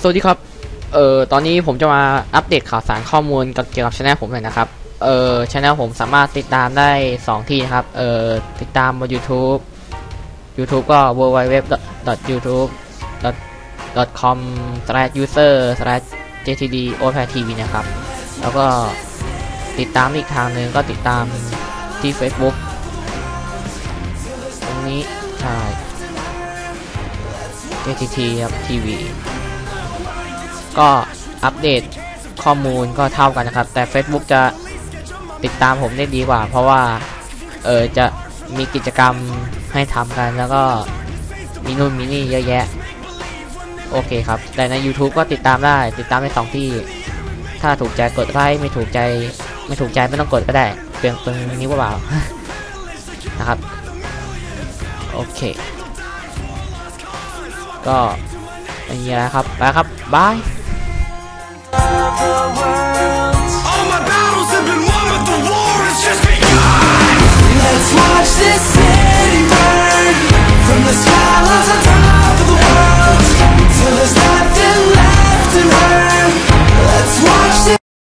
สวัสดีครับ เอ่อ ตอนนี้ผมจะมาอัปเดตข่าวสารข้อมูลกับเกี่ยวกับช anel ผมหน่อยนะครับ เอ่อช anel ผมสามารถติดตามได้ 2 ที่นะครับ เอ่อ ติดตามบน YouTube YouTube ก็ www.youtube.com/user/jtd o p tv นะครับ แล้วก็ติดตามอีกทางหนึ่งก็ติดตามที่ Facebook ตรงนี้ใช่ JTT ครับ TV ก็อัปเดตข้อมูลก็เท่ากันนะครับ แต่ Facebook จะติดตามผมได้ดีกว่า เพราะว่าเออจะมีกิจกรรมให้ทำกันแล้วก็มีนู่นมีนี่เยอะแยะ โอเคครับ แต่ใน YouTube ก็ติดตามได้ติดตามได้สองที่ ถ้าถูกใจกดไลค์ไม่ถูกใจไม่ถูกใจไม่ต้องกดก็ได้เปลืองเปลืองนิ้วเปล่านะครับ โอเค ก็ไม่มีอะไรครับ ไปครับ บาย the world